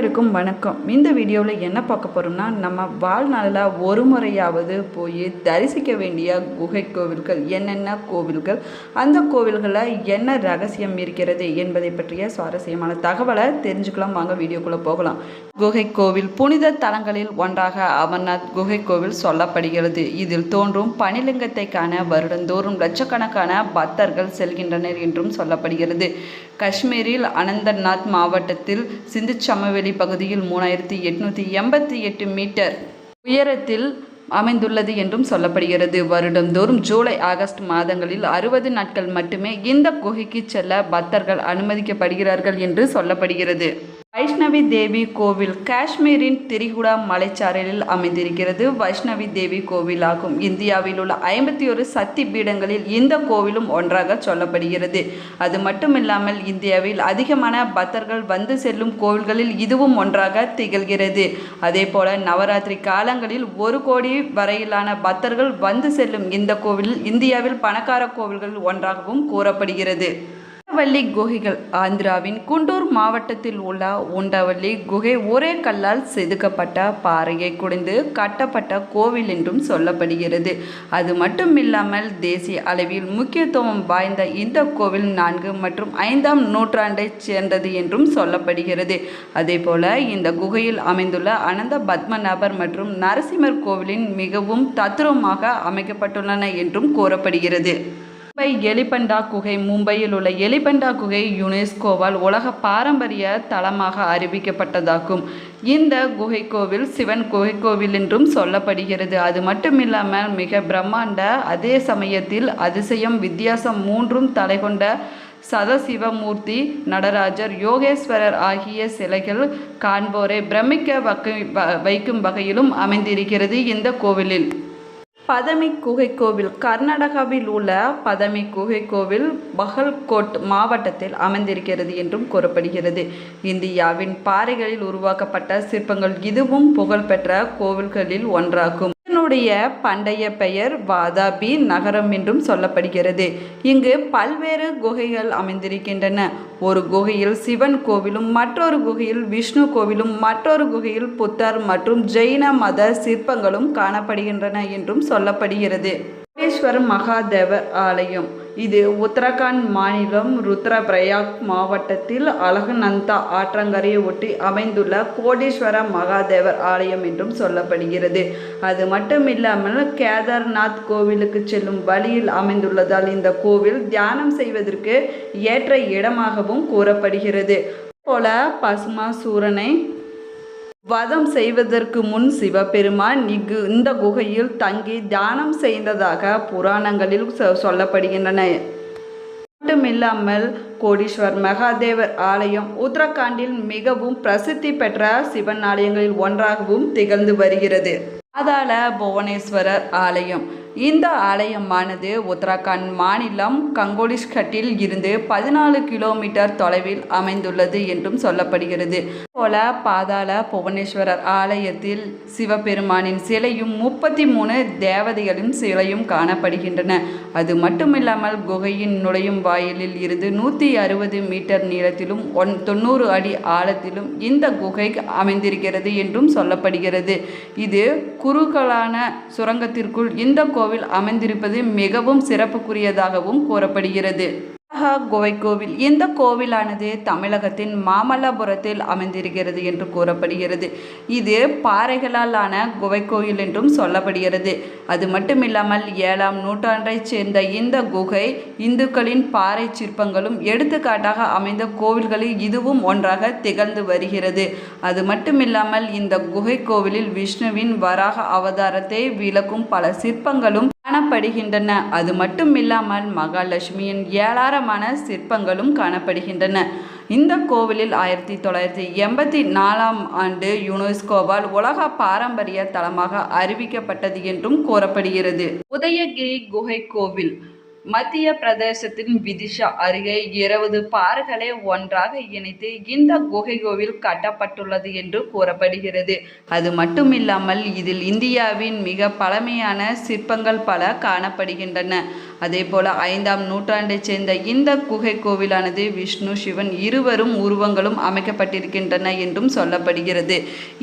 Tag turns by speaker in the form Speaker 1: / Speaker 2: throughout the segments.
Speaker 1: இருக்கும் வணக்கம். இந்த வீடியோவில் என்ன பார்க்க போகிறோம்னா நம்ம வாழ்நாளில் ஒரு முறையாவது போய் தரிசிக்க வேண்டிய குகை கோவில்கள் என்னென்ன கோவில்கள் அந்த கோவில்களில் என்ன ரகசியம் இருக்கிறது என்பதை பற்றிய சுவாரஸ்யமான தகவலை தெரிஞ்சுக்கலாம். வாங்க வீடியோக்குள்ளே போகலாம். குகை கோவில் புனித தலங்களில் ஒன்றாக அமர்நாத் குகை கோவில் சொல்லப்படுகிறது. இதில் தோன்றும் பனிலிங்கத்தை காண வருடந்தோறும் லட்சக்கணக்கான பக்தர்கள் செல்கின்றனர் என்றும் சொல்லப்படுகிறது. காஷ்மீரில் அனந்தநாத் மாவட்டத்தில் சிந்து சமவெளி பகுதியில் மூணாயிரத்தி எட்நூற்றி எண்பத்தி எட்டு மீட்டர் உயரத்தில் அமைந்துள்ளது என்றும் சொல்லப்படுகிறது. வருடந்தோறும் ஜூலை ஆகஸ்ட் மாதங்களில் அறுபது நாட்கள் மட்டுமே இந்த குகைக்கு செல்ல பக்தர்கள் அனுமதிக்கப்படுகிறார்கள் என்று சொல்லப்படுகிறது. வைஷ்ணவி தேவி கோவில் காஷ்மீரின் திரிகுடா மலைச்சாரலில் அமைந்திருக்கிறது. வைஷ்ணவி தேவி கோவில் ஆகும் இந்தியாவில் உள்ள ஐம்பத்தி ஒரு சக்தி பீடங்களில் இந்த கோவிலும் ஒன்றாக சொல்லப்படுகிறது. அது மட்டுமில்லாமல் இந்தியாவில் அதிகமான பக்தர்கள் வந்து செல்லும் கோவில்களில் இதுவும் ஒன்றாக திகழ்கிறது. அதே போல நவராத்திரி காலங்களில் ஒரு கோடி வரையிலான பக்தர்கள் வந்து செல்லும் இந்த கோவிலில் இந்தியாவில் பணக்கார கோவில்கள் ஒன்றாகவும் கூறப்படுகிறது. உண்டவள்ளி குகைகள் ஆந்திராவின் குண்டூர் மாவட்டத்தில் உள்ள உண்டவள்ளி குகை ஒரே கல்லால் செதுக்கப்பட்ட பாறையை குடைந்து கட்டப்பட்ட கோவில் என்றும் சொல்லப்படுகிறது. அது மட்டுமில்லாமல் தேசிய அளவில் முக்கியத்துவம் வாய்ந்த இந்த கோவில் நான்கு மற்றும் ஐந்தாம் நூற்றாண்டைச் சேர்ந்தது என்றும் சொல்லப்படுகிறது. அதேபோல இந்த குகையில் அமைந்துள்ள அனந்த பத்மநாபர் மற்றும் நரசிம்மர் கோவிலின் மிகவும் தத்துரமாக அமைக்கப்பட்டுள்ளன என்றும் கூறப்படுகிறது. மும்பை எலிபண்டா குகை மும்பையில் உள்ள எலிபண்டா குகை யுனெஸ்கோவால் உலக பாரம்பரிய தளமாக அறிவிக்கப்பட்டதாகும். இந்த குகை கோவில் சிவன் குகை கோவில் என்றும் சொல்லப்படுகிறது. அது மட்டுமில்லாமல் மிக பிரம்மாண்ட அதே சமயத்தில் அதிசயம் வித்தியாசம் மூன்றும் தலை கொண்ட சதசிவமூர்த்தி நடராஜர் யோகேஸ்வரர் ஆகிய சிலைகள் காண்போரை பிரமிக்க வைக்கும் வகையிலும் அமைந்திருக்கிறது இந்த கோவிலில். பதமி குகை கோவில் கர்நாடகாவில் உள்ள பதமி குகை கோவில் பகல்கோட் மாவட்டத்தில் அமைந்திருக்கிறது என்றும் கூறப்படுகிறது. இந்தியாவின் பாறைகளில் உருவாக்கப்பட்ட சிற்பங்கள் இதுவும் புகழ்பெற்ற கோவில்களில் ஒன்றாகும். இதனுடைய பண்டைய பெயர் வாதாபி நகரம் என்றும் சொல்லப்படுகிறது. இங்கு பல்வேறு குகைகள் அமைந்திருக்கின்றன. ஒரு குகையில் சிவன் கோவிலும் மற்றொரு குகையில் விஷ்ணு கோவிலும் மற்றொரு குகையில் புத்தர் மற்றும் ஜெயின மத சிற்பங்களும் காணப்படுகின்றன என்றும் சொல்லப்படுகிறது. கோடேஸ்வர் மகாதேவர் ஆலயம். இது உத்தரகாண்ட் மாநிலம் ருத்ரபிரயாக் மாவட்டத்தில் அலகநந்தா ஆற்றங்கரையை ஒட்டி அமைந்துள்ள கோடீஸ்வர மகாதேவர் ஆலயம் என்றும் சொல்லப்படுகிறது. அது மட்டும் இல்லாமல் கேதார்நாத் கோவிலுக்கு செல்லும் வழியில் அமைந்துள்ளதால் இந்த கோவில் தியானம் செய்வதற்கு ஏற்ற இடமாகவும் கூறப்படுகிறது. போல பசுமாசூரனை வதம் செய்வதற்கு முன் சிவபெருமான் இங்கு இந்த குகையில் தங்கி தியானம் செய்ததாக புராணங்களில் சொ- சொல்லப்படுகின்றன. மட்டுமில்லாமல் கோடீஸ்வர் மகாதேவர் ஆலயம் உத்தரகாண்டில் மிகவும் பிரசித்தி பெற்ற சிவன் ஆலயங்களில் ஒன்றாகவும் திகழ்ந்து வருகிறது. அதால புவனேஸ்வரர் ஆலயம். இந்த ஆலயமானது உத்தராகண்ட் மாநிலம் கங்கோலிஷ்கட்டில் இருந்து பதினாலு கிலோமீட்டர் தொலைவில் அமைந்துள்ளது என்றும் சொல்லப்படுகிறது. போல பாதாள புவனேஸ்வரர் ஆலயத்தில் சிவபெருமானின் சிலையும் முப்பத்தி மூணு தேவதைகளின் சிலையும் காணப்படுகின்றன. அது மட்டுமில்லாமல் குகையின் நுழையும் வாயிலில் இருந்து நூற்றி அறுபது மீட்டர் நீளத்திலும் ஒன் தொண்ணூறு அடி ஆழத்திலும் இந்த குகை அமைந்திருக்கிறது என்றும் சொல்லப்படுகிறது. இது குறுகலான சுரங்கத்திற்குள் இந்த கோவில் அமைந்திருப்பது மிகவும் சிறப்புக்குரியதாகவும் கூறப்படுகிறது. கோவில் இந்த கோவிலானது தமிழகத்தின் மாமல்லபுரத்தில் அமைந்திருக்கிறது என்று கூறப்படுகிறது. இது பாறைகளால் ஆன குகை கோயில் என்றும் சொல்லப்படுகிறது. அது மட்டுமில்லாமல் ஏழாம் நூற்றாண்டைச் சேர்ந்த இந்த குகை இந்துக்களின் பாறை சிற்பங்களும் எடுத்துக்காட்டாக அமைந்த கோவில்களில் இதுவும் ஒன்றாக திகழ்ந்து வருகிறது. அது மட்டுமில்லாமல் இந்த குகை கோவிலில் விஷ்ணுவின் வராக அவதாரத்தை விளக்கும் பல சிற்பங்களும் காணப்படுகின்றன. அது மட்டும் இல்லாமல் மகாலட்சுமியின் ஏராளமான சிற்பங்களும் காணப்படுகின்றன. இந்த கோவிலில் ஆயிரத்தி தொள்ளாயிரத்தி எண்பத்தி நாலாம் ஆண்டு யுனெஸ்கோவால் உலக பாரம்பரிய தலமாக அறிவிக்கப்பட்டது என்றும் கூறப்படுகிறது. உதயகிரி குகை கோவில் மத்திய பிரதேசத்தின் விதிஷா அருகே இருபது பாறைகளை ஒன்றாக இணைத்து இந்த குகை கோவில் கட்டப்பட்டுள்ளது என்று கூறப்படுகிறது. அது மட்டுமில்லாமல் இதில் இந்தியாவின் மிக பழமையான சிற்பங்கள் பல காணப்படுகின்றன. அதே போல ஐந்தாம் நூற்றாண்டைச் சேர்ந்த இந்த குகை கோவிலானது விஷ்ணு சிவன் இருவரும் உருவங்களும் அமைக்கப்பட்டிருக்கின்றன என்றும் சொல்லப்படுகிறது.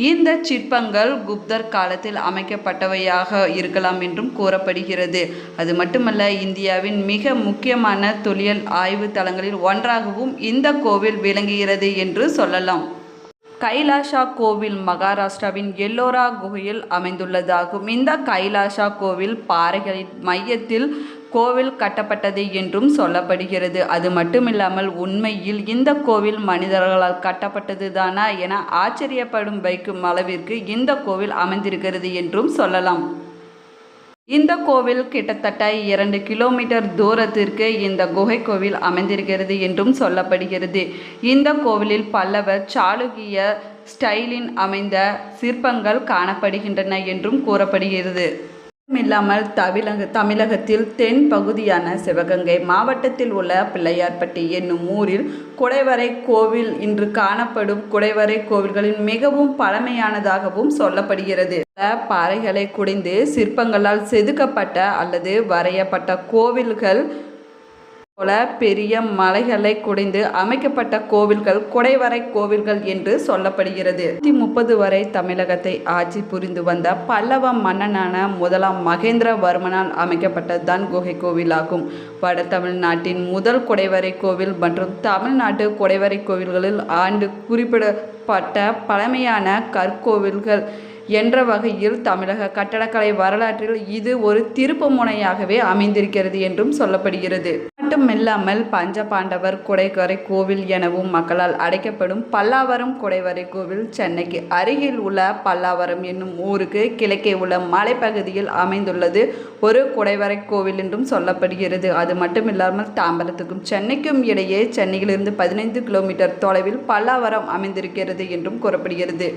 Speaker 1: இந்த சிற்பங்கள் குப்தர் காலத்தில் அமைக்கப்பட்டவையாக இருக்கலாம் என்றும் கூறப்படுகிறது. அது மட்டுமல்ல இந்தியாவின் மிக முக்கியமான தொழில் ஆய்வு தலங்களில் ஒன்றாகவும் இந்த கோவில் விளங்குகிறது என்று சொல்லலாம். கைலாஷா கோவில் மகாராஷ்டிராவின் எல்லோரா குகையில் அமைந்துள்ளதாகும். இந்த கைலாஷா கோவில் பாறைகளின் மையத்தில் கோவில் கட்டப்பட்டது என்றும் சொல்லப்படுகிறது. அது மட்டுமில்லாமல் உண்மையில் இந்த கோவில் மனிதர்களால் கட்டப்பட்டது தானா என ஆச்சரியப்படும் வைக்கும் அளவிற்கு இந்த கோவில் அமைந்திருக்கிறது என்றும் சொல்லலாம். இந்த கோவில் கிட்டத்தட்ட இரண்டு கிலோமீட்டர் தூரத்திற்கு இந்த குகை கோவில் அமைந்திருக்கிறது என்றும் சொல்லப்படுகிறது. இந்த கோவிலில் பல்லவர் சாளுக்கிய ஸ்டைலின் அமைந்த சிற்பங்கள் காணப்படுகின்றன என்றும் கூறப்படுகிறது. இல்லாமல் தமிழக தமிழகத்தில் தென் பகுதியான சிவகங்கை மாவட்டத்தில் உள்ள பிள்ளையார்பட்டி என்னும் ஊரில் குடைவரை கோவில் இன்று காணப்படும். குடைவரை கோவில்களில் மிகவும் பழமையானதாகவும் சொல்லப்படுகிறது. பல பாறைகளை குடைந்து சிற்பங்களால் செதுக்கப்பட்ட அல்லது வரையப்பட்ட கோவில்கள் போல பெரிய மலைகளை குடைந்து அமைக்கப்பட்ட கோவில்கள் குடைவரை கோவில்கள் என்று சொல்லப்படுகிறது. நூத்தி முப்பது வரை தமிழகத்தை ஆட்சி புரிந்து வந்த பல்லவ மன்னனான முதலாம் மகேந்திரவர்மனால் அமைக்கப்பட்டதுதான் குகை கோவிலாகும். வட தமிழ்நாட்டின் முதல் குடைவரை கோவில் மற்றும் தமிழ்நாட்டு குடைவரை கோவில்களில் ஆண்டு குறிப்பிடப்பட்ட பழமையான கற்கோவில்கள் என்ற வகையில் தமிழக கட்டடக்கலை வரலாற்றில் இது ஒரு திருப்பு முனையாகவே அமைந்திருக்கிறது என்றும் சொல்லப்படுகிறது. மட்டுமில்லாமல் பஞ்சபாண்டவர் குடைவரை கோவில் எனவும் மக்களால் அழைக்கப்படும் பல்லாவரம் குடைவரை கோவில் சென்னைக்கு அருகில் உள்ள பல்லாவரம் என்னும் ஊருக்கு கிழக்கே உள்ள மலைப்பகுதியில் அமைந்துள்ளது. ஒரு குடைவரை கோவில் என்றும் சொல்லப்படுகிறது. அது மட்டுமில்லாமல் தாம்பரத்துக்கும் சென்னைக்கும் இடையே சென்னையிலிருந்து பதினைந்து கிலோமீட்டர் தொலைவில் பல்லாவரம் அமைந்திருக்கிறது என்றும் கூறப்படுகிறது.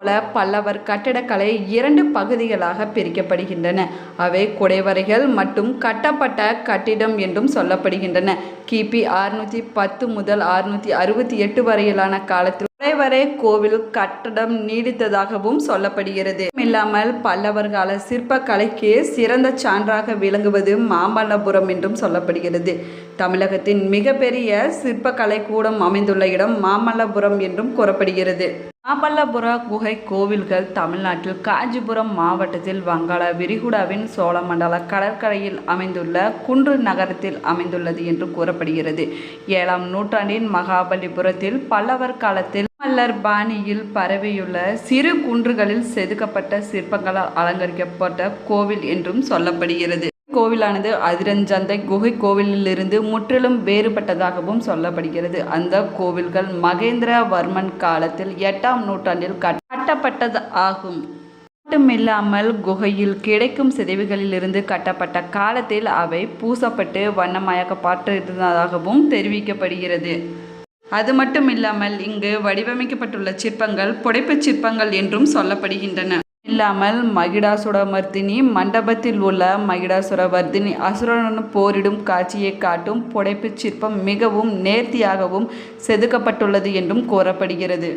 Speaker 1: போல பல்லவர் கட்டடக்கலை இரண்டு பகுதிகளாக பிரிக்கப்படுகின்றன. அவை குடைவரைகள் மற்றும் கட்டப்பட்ட கட்டிடம் என்றும் சொல்லப்படுகின்றன. கிபி அறுநூற்றி பத்து முதல் அறுநூற்றி அறுபத்தி எட்டு வரையிலான காலத்தில் குடைவரை கோவில் கட்டடம் நீடித்ததாகவும் சொல்லப்படுகிறது. இல்லாமல் பல்லவர் கால சிற்பக்கலைக்கு சிறந்த சான்றாக விளங்குவது மாமல்லபுரம் என்றும் சொல்லப்படுகிறது. தமிழகத்தின் மிகப்பெரிய சிற்பக்கலை கூடம் அமைந்துள்ள இடம் மாமல்லபுரம் என்றும் கூறப்படுகிறது. மாமல்லபுர குகை கோவில்கள் தமிழ்நாட்டில் காஞ்சிபுரம் மாவட்டத்தில் வங்காள விரிகுடாவின் சோழமண்டல கடற்கரையில் அமைந்துள்ள குன்று நகரத்தில் அமைந்துள்ளது என்று கூறப்படுகிறது. ஏழாம் நூற்றாண்டின் மகாபலிபுரத்தில் பல்லவர் காலத்தில் மல்லர் பாணியில் பரவியுள்ள சிறு குன்றுகளில் செதுக்கப்பட்ட சிற்பங்களால் அலங்கரிக்கப்பட்ட கோவில் என்றும் சொல்லப்படுகிறது. கோவிலானது அதிரஞ்சந்தை குகை கோவிலிலிருந்து முற்றிலும் வேறுபட்டதாகவும் சொல்லப்படுகிறது. அந்த கோவில்கள் மகேந்திரவர்மன் காலத்தில் எட்டாம் நூற்றாண்டில் கட்டப்பட்டது ஆகும் மட்டுமில்லாமல் குகையில் கிடைக்கும் சிதைவுகளிலிருந்து கட்டப்பட்ட காலத்தில் அவை பூசப்பட்டு வண்ணமயக்கப்பட்டிருந்ததாகவும் தெரிவிக்கப்படுகிறது. அது மட்டும் இல்லாமல் இங்கு வடிவமைக்கப்பட்டுள்ள சிற்பங்கள் புடைப்புச் சிற்பங்கள் என்றும் சொல்லப்படுகின்றன. இல்லாமல் மகிடாசுரமர்த்தினி மண்டபத்தில் உள்ள மகிடாசுரவர்த்தினி அசுரனுடன் போரிடும் காட்சியை காட்டும் புடைப்புச் சிற்பம் மிகவும் நேர்த்தியாகவும் செதுக்கப்பட்டுள்ளது என்றும் கூறப்படுகிறது.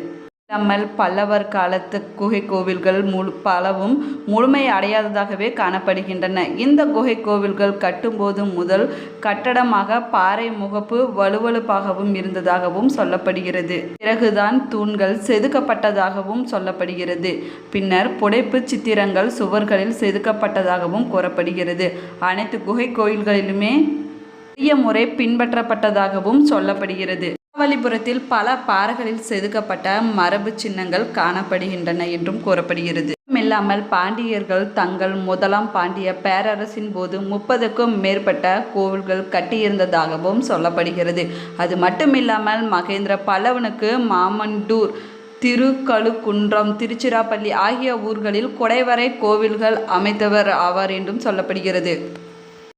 Speaker 1: இல்லாமல் பல்லவர் காலத்து குகை கோவில்கள் முழு பலவும் முழுமை அடையாததாகவே காணப்படுகின்றன. இந்த குகை கோவில்கள் கட்டும்போது முதல் கட்டடமாக பாறை முகப்பு வலுவழுப்பாகவும் இருந்ததாகவும் சொல்லப்படுகிறது. பிறகுதான் தூண்கள் செதுக்கப்பட்டதாகவும் சொல்லப்படுகிறது. பின்னர் புடைப்பு சித்திரங்கள் சுவர்களில் செதுக்கப்பட்டதாகவும் கூறப்படுகிறது. அனைத்து குகை கோயில்களிலுமே பெரிய முறை பின்பற்றப்பட்டதாகவும் சொல்லப்படுகிறது. மகாபலிபுரத்தில் பல பாறைகளில் செதுக்கப்பட்ட மரபு சின்னங்கள் காணப்படுகின்றன என்றும் கூறப்படுகிறது. இல்லாமல் பாண்டியர்கள் தங்கள் முதலாம் பாண்டிய பேரரசின் போது முப்பதுக்கும் மேற்பட்ட கோவில்கள் கட்டியிருந்ததாகவும் சொல்லப்படுகிறது. அது மட்டுமில்லாமல் மகேந்திர பல்லவனுக்கு மாமண்டூர் திருக்கழுக்குன்றம் திருச்சிராப்பள்ளி ஆகிய ஊர்களில் குடைவரை கோவில்கள் அமைத்தவர் ஆவார் என்றும் சொல்லப்படுகிறது.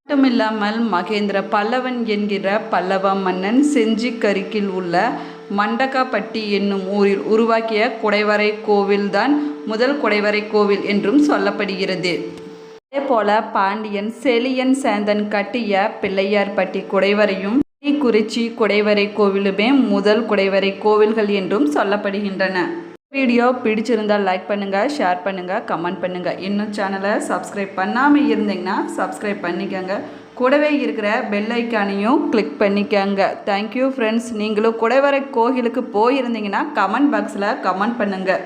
Speaker 1: மட்டுமில்லாமல் மகேந்திர பல்லவன் என்கிற பல்லவ மன்னன் செஞ்சிக்கருக்கில் உள்ள மண்டகாப்பட்டி என்னும் ஊரில் உருவாக்கிய குடைவரை கோவில்தான் முதல் குடைவரை கோவில் என்றும் சொல்லப்படுகிறது. அதேபோல பாண்டியன் செலியன் சேந்தன் கட்டிய பிள்ளையார்பட்டி குடைவரையும் குறிச்சி குடைவரை கோவிலுமே முதல் குடைவரை கோவில்கள் என்றும் சொல்லப்படுகின்றன. வீடியோ பிடிச்சிருந்தால் லைக் பண்ணுங்கள் ஷேர் பண்ணுங்கள் கமெண்ட் பண்ணுங்கள் இன்னும் சேனலை சப்ஸ்கிரைப் பண்ணாமல் இருந்தீங்கன்னா சப்ஸ்கிரைப் பண்ணிக்கோங்க. கூடவே இருக்கிற பெல் ஐக்கானையும் கிளிக் பண்ணிக்கோங்க. தேங்க்யூ ஃப்ரெண்ட்ஸ் நீங்களும் குடைவரை கோயிலுக்கு போயிருந்தீங்கன்னா கமெண்ட் பாக்ஸில் கமெண்ட் பண்ணுங்கள்